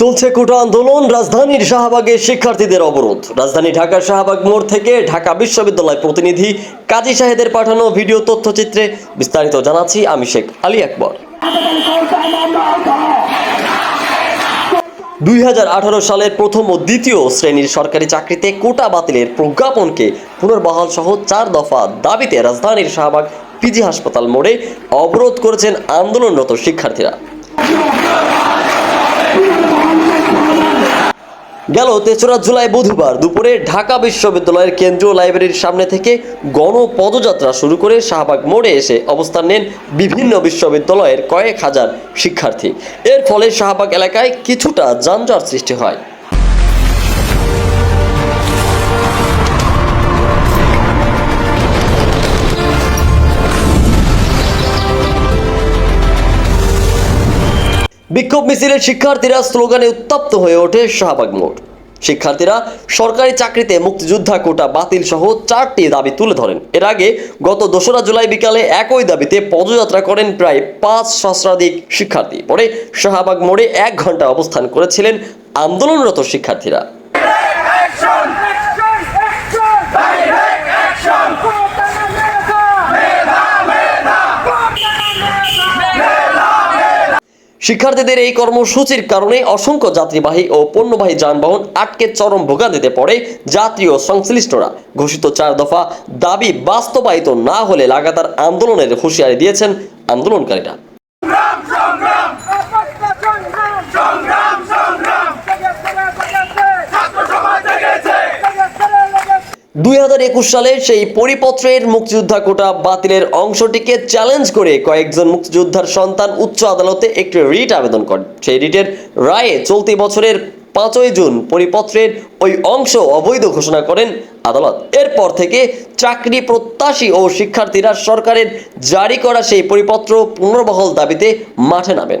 চলছে কোটা আন্দোলন, রাজধানীর শাহবাগে শিক্ষার্থীদের অবরোধ। রাজধানী ঢাকার শাহবাগ মোড় থেকে ঢাকা বিশ্ববিদ্যালয় প্রতিনিধি কাজী শাহেদের পাঠানো ভিডিও তথ্যচিত্রে বিস্তারিত জানাচ্ছি আমি শেখ আলী আকবর। দুই হাজার আঠারো সালের প্রথম ও দ্বিতীয় শ্রেণির সরকারি চাকরিতে কোটা বাতিলের প্রজ্ঞাপনকে পুনর্বহাল সহ চার দফা দাবিতে রাজধানীর শাহবাগ পিজি হাসপাতাল মোড়ে অবরোধ করেছেন আন্দোলনরত শিক্ষার্থীরা। গেল তেসরা জুলাই বুধবার দুপুরে ঢাকা বিশ্ববিদ্যালয়ের কেন্দ্রীয় লাইব্রেরির সামনে থেকে গণপদযাত্রা শুরু করে শাহবাগ মোড়ে এসে অবস্থান নেন বিভিন্ন বিশ্ববিদ্যালয়ের কয়েক হাজার শিক্ষার্থী। এর ফলে শাহবাগ এলাকায় কিছুটা যানজট সৃষ্টি হয়। বিক্ষোভ মিছিলের শিক্ষার্থীরা স্লোগানে উত্তপ্ত হয়ে ওঠে শাহবাগ মোড়। শিক্ষার্থীরা সরকারি চাকরিতে মুক্তিযোদ্ধা কোটা বাতিল সহ চারটি দাবি তুলে ধরেন। এর আগে গত দোসরা জুলাই বিকালে একই দাবিতে পদযাত্রা করেন প্রায় পাঁচ সহস্রাধিক শিক্ষার্থী। পরে শাহবাগ মোড়ে এক ঘণ্টা অবস্থান করেছিলেন আন্দোলনরত শিক্ষার্থীরা। শিক্ষার্থীদের এই কর্মসূচির কারণে অসংখ্য যাত্রীবাহী ও পণ্যবাহী যানবাহন আটকে চরম ভোগান্তিতে পড়ে যাত্রী ও সংশ্লিষ্টরা। ঘোষিত চার দফা দাবি বাস্তবায়িত না হলে লাগাতার আন্দোলনের হুঁশিয়ারি দিয়েছেন আন্দোলনকারীরা। দুই হাজার একুশ সালে সেই পরিপত্রের মুক্তিযোদ্ধা কোটা বাতিলের অংশটিকে চ্যালেঞ্জ করে কয়েকজন মুক্তিযোদ্ধার সন্তান উচ্চ আদালতে একটি রিট আবেদন করেন। সেই রিটের রায়ে চলতি বছরের পাঁচই জুন পরিপত্রের ওই অংশ অবৈধ ঘোষণা করেন আদালত। এরপর থেকে চাকরি প্রত্যাশী ও শিক্ষার্থীরা সরকারের জারি করা সেই পরিপত্র পুনর্বহল দাবিতে মাঠে নামেন।